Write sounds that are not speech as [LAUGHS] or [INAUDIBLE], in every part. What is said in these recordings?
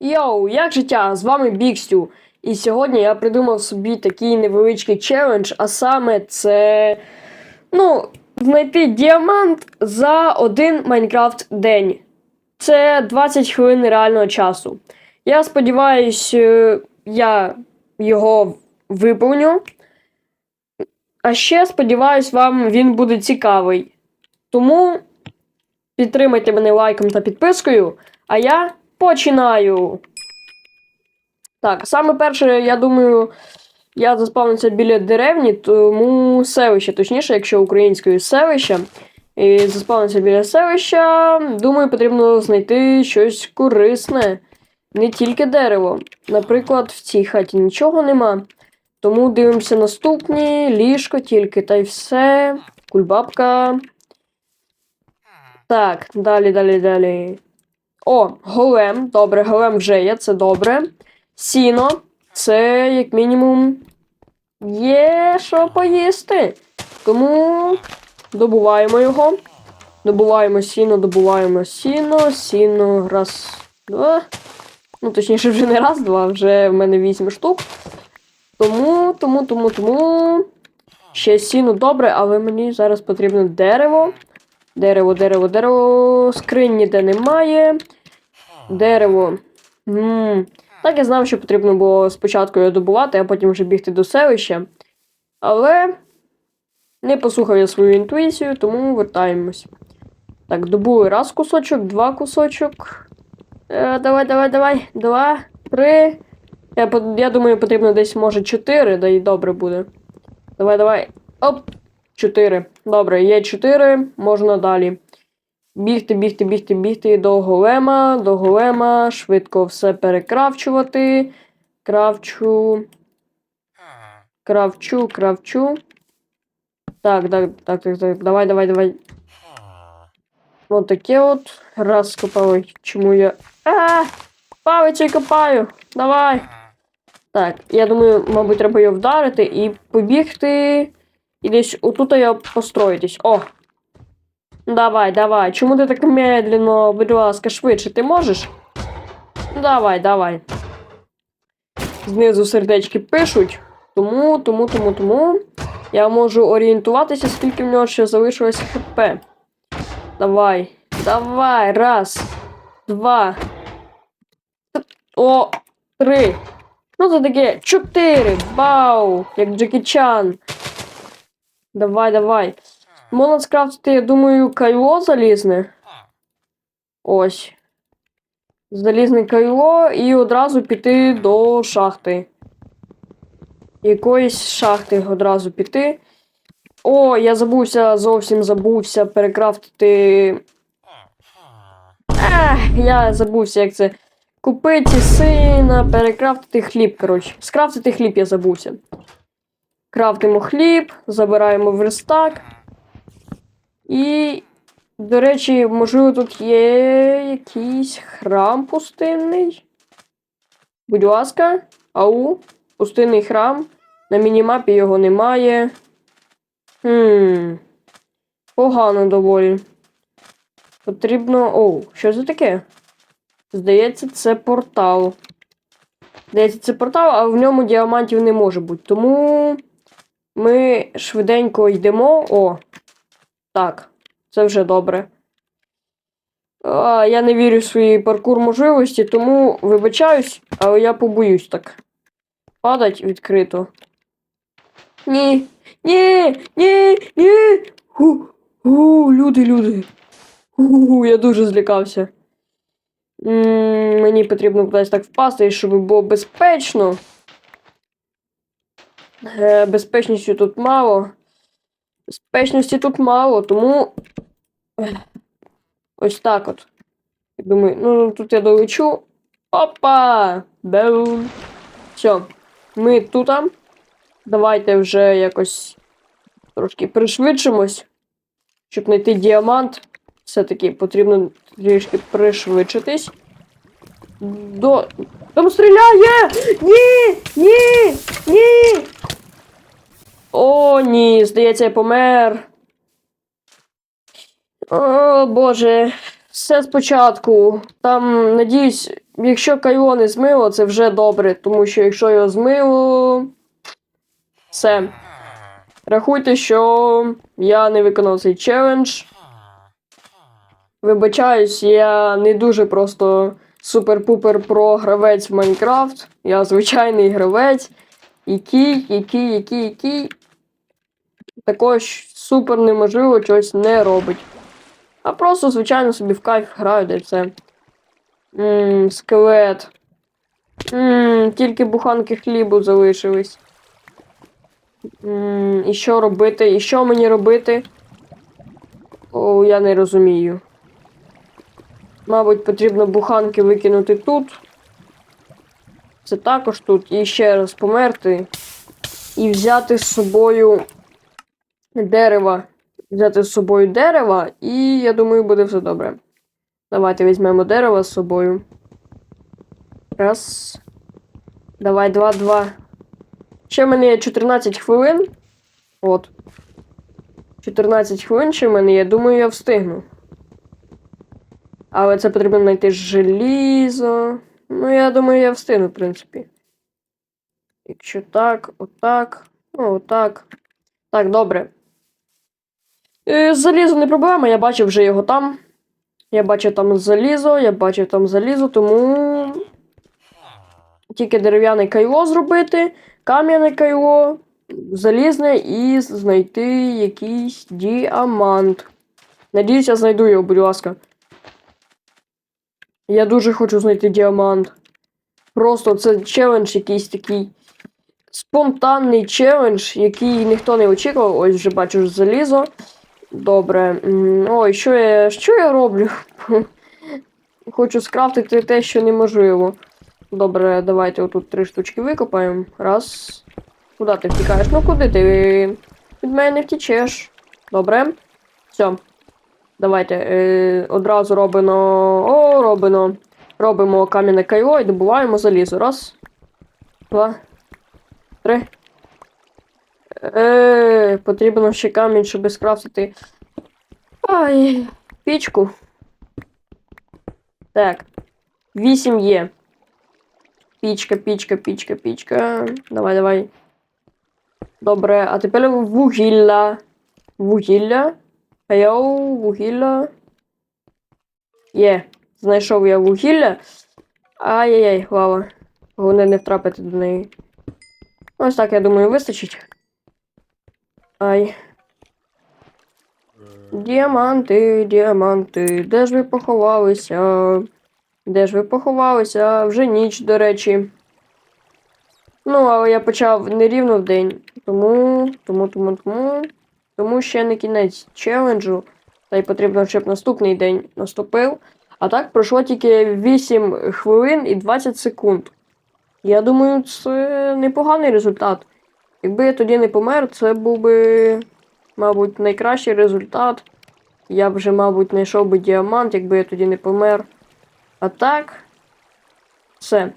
Йоу, як життя? З вами Бікстю. І сьогодні я придумав собі такий невеличкий челендж, а саме це. Ну, знайти діамант за один Майнкрафт день. Це 20 хвилин реального часу. Я сподіваюся, я його виповню. А ще сподіваюсь, вам він буде цікавий. Тому підтримайте мене лайком та підпискою, а я починаю. Так, саме перше, я думаю, я заспавнився біля деревні, тому селище, точніше, якщо українською селище. І заспавнився біля селища. Думаю, потрібно знайти щось корисне. Не тільки дерево. Наприклад, в цій хаті нічого нема. Тому дивимося наступні, ліжко тільки, та й все. Кульбабка. Так, далі, далі, далі. О, голем. Добре, голем вже є, це добре. Сіно. Це, як мінімум, є що поїсти. Тому добуваємо його. Добуваємо сіно, добуваємо сіно, сіно, раз, два. Ну, точніше, вже не раз, два, вже в мене вісім штук. Тому, тому, тому, тому. Ще сіно добре, але мені зараз потрібно дерево. Дерево, дерево, дерево. Скринь ніде немає. Дерево. м Так, я знав, що потрібно було спочатку його добувати, а потім вже бігти до селища. Але не послухав я свою інтуїцію, тому вертаємось. Так, добули раз кусочок, два кусочок. Е, давай, давай, давай. Два, три. Я, я думаю, потрібно десь, може, чотири, да і добре буде. Давай, давай. Оп! Чотири. Добре, є чотири, можна далі. Бігти, бігти, бігти, бігти до голема, до голема, швидко все перекравчувати. Кравчу. Кравчу, кравчу. Так, так, так, так, так. Давай, давай, давай. От таке от. Раз скопали. Чому я. А! Палицею копаю! Давай! Так, я думаю, мабуть, треба його вдарити і побігти. І десь отут я построїтись. О! Давай, давай. Чому ти так медленно, будь ласка, швидше ти можеш? Давай, давай. Знизу сердечки пишуть. Тому, тому, тому, тому. Я можу орієнтуватися, скільки в нього ще залишилось хп. Давай. Давай. Раз. Два. О, три. Ну, це таке. Чотири. Бау! Як Джекі Чан. Давай, давай. Можна скрафтити, я думаю, кайло залізне. Ось. Залізне кайло і одразу піти до шахти. Якоїсь шахти одразу піти. О, я забувся, зовсім забувся перекрафтити. Ех, я забувся, як це. Купити сина, перекрафтити хліб, коротше. Скрафтити хліб я забувся. Крафтимо хліб, забираємо верстак. І, до речі, можливо, тут є якийсь храм пустинний. Будь ласка, ау, пустинний храм. На мінімапі його немає. Хм. Погано доволі. Потрібно. Оу, що це таке? Здається, це портал. Здається, це портал, а в ньому діамантів не може бути. Тому ми швиденько йдемо. О, так, це вже добре. А, я не вірю в свої паркур можливості, тому вибачаюсь, але я побоюсь так. Падать відкрито. Ні. Ні, ні, ні. Ху, ху, люди, люди. Ху, я дуже злякався. М, мені потрібно кудись так впасти, щоб було безпечно. Е, безпечності тут мало. Безпечності тут мало, тому. Ось так от. Думаю, ну тут я долечу. Опа! Беум. Все. Ми тут. Давайте вже якось трошки пришвидшимось, щоб знайти діамант. Все-таки потрібно трішки пришвидшитись. До. Там стріляє! Ні! Ні! Ні! О, ні, здається, я помер. О, Боже. все спочатку. Там, надіюсь, якщо Кайло не змило, це вже добре, тому що якщо його змило. Все. Рахуйте, що я не виконав цей челендж. Вибачаюсь, я не дуже просто супер-пупер про гравець в Майнкрафт. Я звичайний гравець, який, який, який, який також супер неможливо чогось не робить. А просто, звичайно, собі в кайф граю, де це. Ммм, скелет. Ммм, тільки буханки хлібу залишились. Ммм, і що робити? І що мені робити? О, я не розумію. Мабуть, потрібно буханки викинути тут. Це також тут. І ще раз померти. І взяти з собою дерева. Взяти з собою дерева, і я думаю, буде все добре. Давайте візьмемо дерево з собою. Раз. Давай, два, два. Ще в мене є 14 хвилин. От. 14 хвилин ще в мене є. Думаю, я встигну. Але це потрібно знайти желізо. Ну, я думаю, я встигну, в принципі. Якщо так, отак. Ну, отак. Так, добре. Е, Залізо не проблема, я бачив вже його там. Я бачив там залізо, я бачив там залізо, тому. Тільки дерев'яне кайло зробити, кам'яне кайло, залізне і знайти якийсь діамант. Надіюсь, я знайду його, будь ласка. Я дуже хочу знайти діамант. Просто це челендж якийсь такий спонтанний челендж, який ніхто не очікував. Ось вже бачу залізо. Добре. Ой, що я, що я роблю? [LAUGHS] Хочу скрафтити те, що неможливо. Добре, давайте отут три штучки викопаємо. Раз. Куди ти втікаєш? Ну куди ти? Від мене не втічеш. Добре. Все. Давайте е, одразу робимо. О, робимо. Робимо кам'яне кайло і добуваємо залізо. Раз. Два. Три. Е, потрібно ще камінь, щоб скрафтити. Ай, пічку. Так. Вісім є. Пічка, пічка, пічка, пічка. Давай, давай. Добре, а тепер вугілля. Вугілля. Йоу, вугілля. Є. Знайшов я вугілля. Ай-яй-яй, лава. Головне не втрапити до неї. Ось так, я думаю, вистачить. Ай. Діаманти, діаманти, де ж ви поховалися? Де ж ви поховалися? Вже ніч, до речі. Ну, але я почав не рівно в день. Тому, тому, тому, тому. Тому ще не кінець челенджу. Та й потрібно, щоб наступний день наступив. А так пройшло тільки 8 хвилин і 20 секунд. Я думаю, це непоганий результат. Якби я тоді не помер, це був би, мабуть, найкращий результат. Я б вже, мабуть, знайшов би діамант, якби я тоді не помер. А так, все.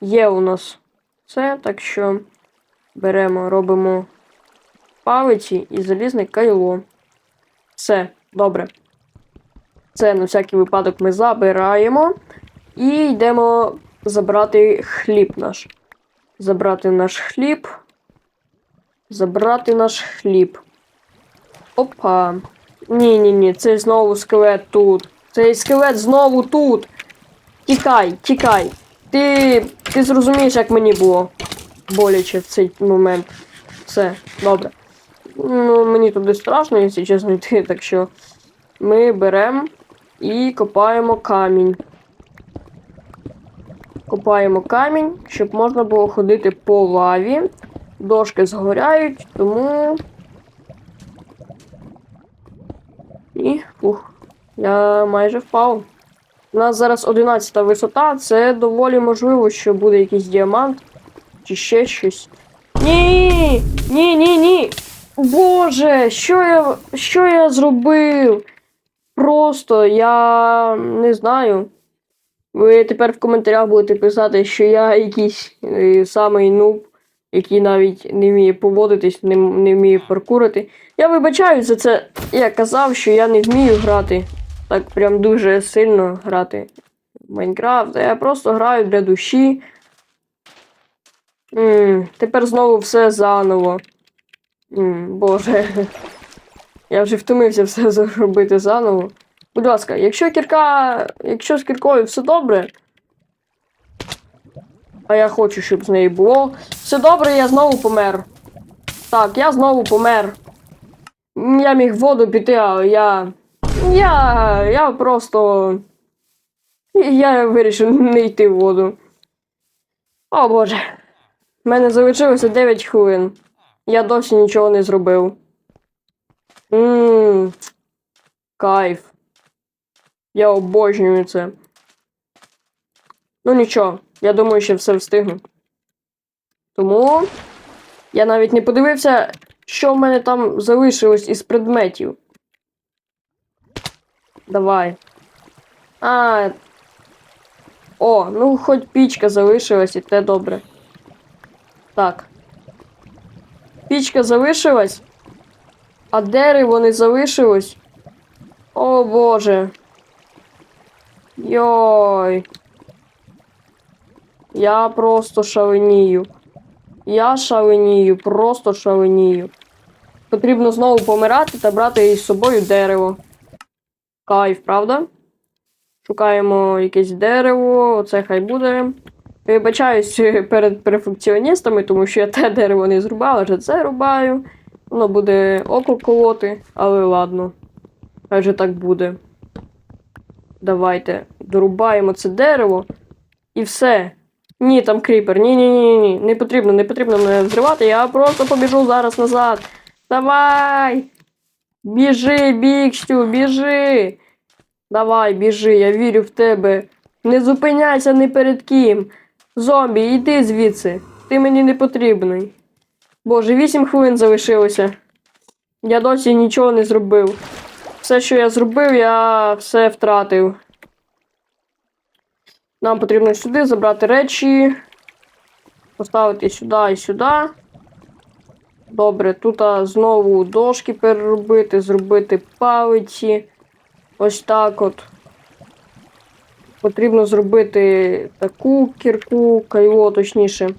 Є у нас це, так що беремо, робимо палиці і залізне кайло. Все, добре. Це на всякий випадок ми забираємо. І йдемо забрати хліб наш. Забрати наш хліб. Забрати наш хліб. Опа. Ні, ні, ні, це знову скелет тут. Цей скелет знову тут. Тікай, тікай. Ти. Ти зрозумієш, як мені було боляче в цей момент. Все, добре. Ну, мені туди страшно, якщо чесно [LAUGHS] йти, так що ми беремо і копаємо камінь. Копаємо камінь, щоб можна було ходити по лаві. Дошки згоряють, тому. І ух, я майже впав. У нас зараз 11 висота, це доволі можливо, що буде якийсь діамант чи ще щось. Ні! Ні, ні, ні! Боже, що я, що я зробив? Просто я не знаю. Ви тепер в коментарях будете писати, що я якийсь е, самий нуб, який навіть не вміє поводитись, не, не вміє паркурити. Я вибачаю за це. Я казав, що я не вмію грати. так прям дуже сильно грати в Майнкрафт. Я просто граю для душі. м тепер знову все заново. м боже. Я вже втомився все [LAUGHS] зробити заново. Будь ласка, якщо кірка. Якщо з кіркою все добре. А я хочу, щоб з нею було. Все добре, я знову помер. Так, я знову помер. Я міг в воду піти, але я. Я. Я просто. Я вирішив не йти в воду. О боже. У мене залишилося 9 хвилин. Я досі нічого не зробив. Ммм. Кайф. Я обожнюю це. Ну нічого, я думаю, що все встигну. Тому я навіть не подивився, що в мене там залишилось із предметів. Давай. А. О, ну хоч пічка залишилась, і те добре. Так. Пічка залишилась. А дерево не залишилось. О боже. Йой. Я просто шаленію. Я шаленію, просто шаленію. Потрібно знову помирати та брати із собою дерево. Кайф, правда? Шукаємо якесь дерево, оце хай буде. Вибачаюсь [LAUGHS] перед перфекціоністами, тому що я те дерево не зрубала, вже це рубаю. Воно буде око колоти, але ладно. Хай же так буде. Давайте дорубаємо це дерево і все. Ні, там кріпер. Ні, ні, ні, ні. Не потрібно, не потрібно мене зривати. Я просто побіжу зараз назад. Давай! Біжи, бікстю, біжи. Давай, біжи, я вірю в тебе. Не зупиняйся ні перед ким. Зомбі, йди звідси. Ти мені не потрібний. Боже, 8 хвилин залишилося. Я досі нічого не зробив. Все, що я зробив, я все втратив. Нам потрібно сюди забрати речі. Поставити сюди і сюди. Добре, тут знову дошки переробити, зробити палиці. Ось так от. Потрібно зробити таку кірку, кайло, точніше.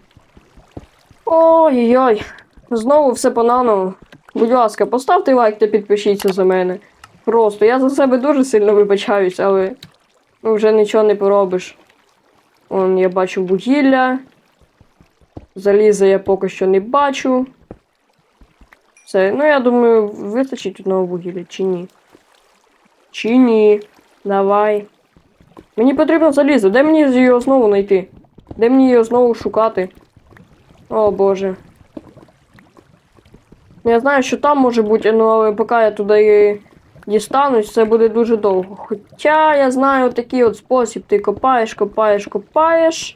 Ой-ой-ой. Знову все по-наново. Будь ласка, поставте лайк та підпишіться за мене. Просто я за себе дуже сильно вибачаюсь, але ну, вже нічого не поробиш. Он я бачу вугілля. Заліза я поки що не бачу. Все, ну я думаю, вистачить одного вугілля, чи ні? Чи ні? Давай. Мені потрібно залізо. Де мені його знову знайти? Де мені його знову шукати? О боже. Я знаю, що там може бути, ну але поки я туди дістанусь, це буде дуже довго. Хоча я знаю такий от спосіб. Ти копаєш, копаєш, копаєш.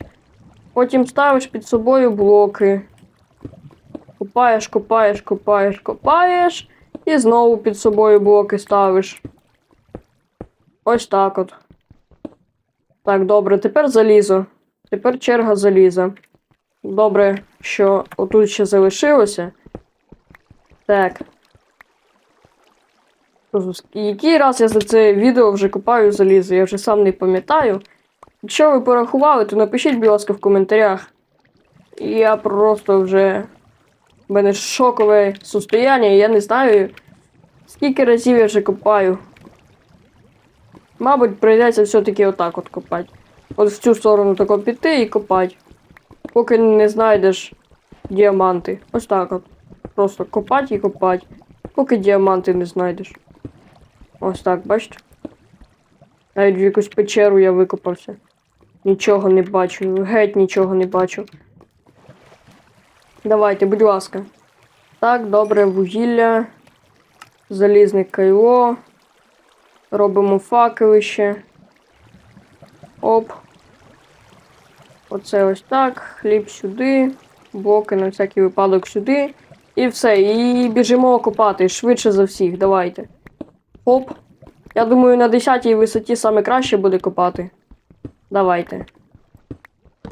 Потім ставиш під собою блоки. Копаєш, копаєш, копаєш, копаєш. І знову під собою блоки ставиш. Ось так от. Так, добре, тепер залізо. Тепер черга заліза. Добре, що отут ще залишилося. Так. Який раз я за це відео вже копаю залізо, я вже сам не пам'ятаю. Якщо ви порахували, то напишіть, будь ласка, в коментарях. Я просто вже. У мене шокове состояння, я не знаю, скільки разів я вже копаю. Мабуть, прийдеться все-таки отак от копати. От в цю сторону тако піти і копати. Поки не знайдеш діаманти. Ось так от. Просто копати і копати. Поки діаманти не знайдеш. Ось так, бачите? Навіть в якусь печеру я викопався. Нічого не бачу, геть нічого не бачу. Давайте, будь ласка. Так, добре, вугілля. Залізне кайло. Робимо факелище. Оп. Оце ось так. Хліб сюди. Блоки на всякий випадок сюди. І все. І біжимо копати швидше за всіх. Давайте. Оп. Я думаю, на 10-й висоті саме краще буде копати. Давайте.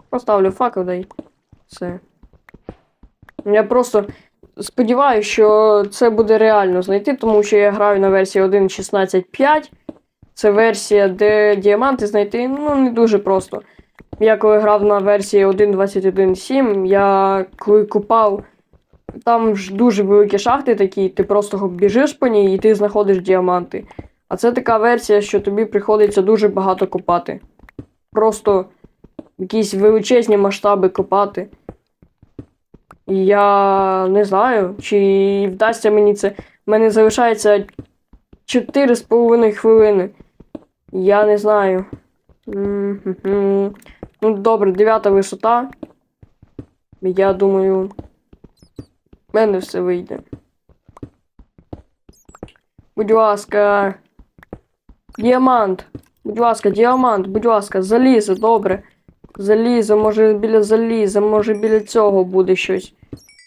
Поставлю факел, дай. Все. Я просто сподіваюся, що це буде реально знайти, тому що я граю на версії 1.16.5. Це версія, де діаманти знайти ну, не дуже просто. Я коли грав на версії 1.21.7, я коли купав, там ж дуже великі шахти такі, ти просто біжиш по ній і ти знаходиш діаманти. А це така версія, що тобі приходиться дуже багато копати. Просто якісь величезні масштаби копати. Я не знаю, чи вдасться мені це. У мене залишається 4,5 хвилини. Я не знаю. Ну, добре, дев'ята висота. Я думаю, мене все вийде. Будь ласка. Діамант. Будь ласка, діамант, будь ласка, залізо, добре. Залізо, може біля заліза, може біля цього буде щось.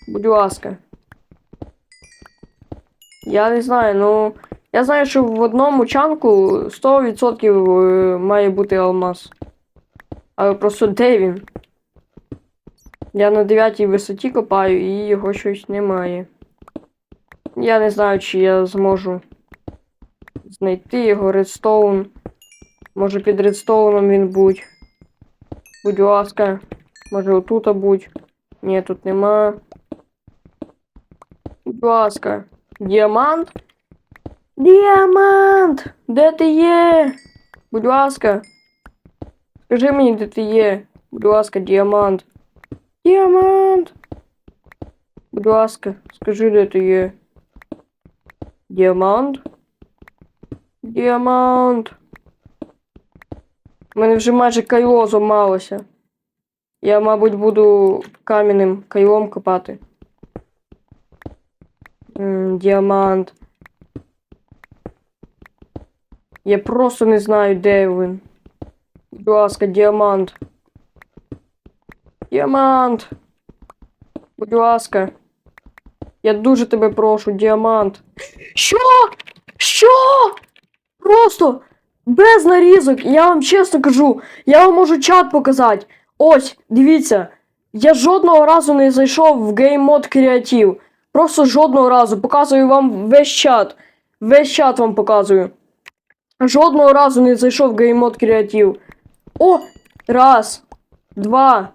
Будь ласка. Я не знаю, ну. Я знаю, що в одному чанку 100% е, має бути алмаз. Але просто де він? Я на 9 висоті копаю і його щось немає. Я не знаю, чи я зможу знайти його редстоун. Може під редстоуном він будь. Будь ласка. Може отут будь. Ні, тут нема. Будь ласка. Діамант? Діамант! Де ти є? Будь ласка. Скажи мені, де ти є. Будь ласка, діамант. Діамант. Будь ласка, скажи, де ти є. Діамант. Діамант. У мене вже майже кайло зламалося. Я, мабуть, буду кам'яним кайлом копати. М, діамант. Я просто не знаю, де він. Будь ласка, діамант. Діамант. Будь ласка. Я дуже тебе прошу, діамант. Що? Що? Просто без нарізок, я вам чесно кажу, я вам можу чат показати. Ось, дивіться. Я жодного разу не зайшов в Mode Creative. Просто жодного разу. Показую вам весь чат. Весь чат вам показую. Жодного разу не зайшов в Mode Creative. О! Раз, два,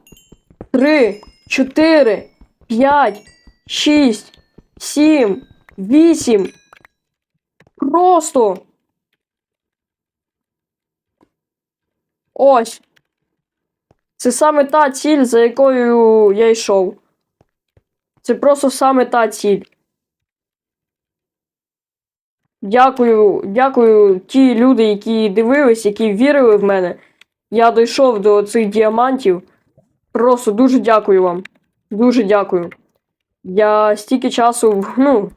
три, чотири, п'ять, шість, сім, вісім. Просто. Ось. Це саме та ціль, за якою я йшов. Це просто саме та ціль. Дякую, дякую ті люди, які дивились, які вірили в мене. Я дійшов до цих діамантів. Просто дуже дякую вам. Дуже дякую. Я стільки часу, ну.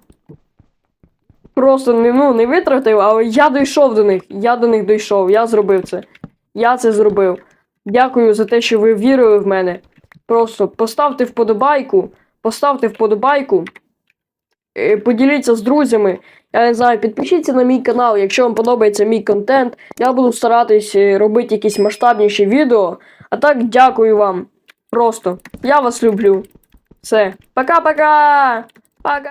Просто не, ну, не витратив, але я дійшов до них. Я до них дійшов. Я зробив це. Я це зробив. Дякую за те, що ви вірили в мене. Просто поставте вподобайку. Поставте вподобайку. Е, Поділіться з друзями. Я не знаю, підпишіться на мій канал, якщо вам подобається мій контент. Я буду старатись е, робити якісь масштабніші відео. А так, дякую вам. Просто. Я вас люблю. Все. Пока-пока! Пока!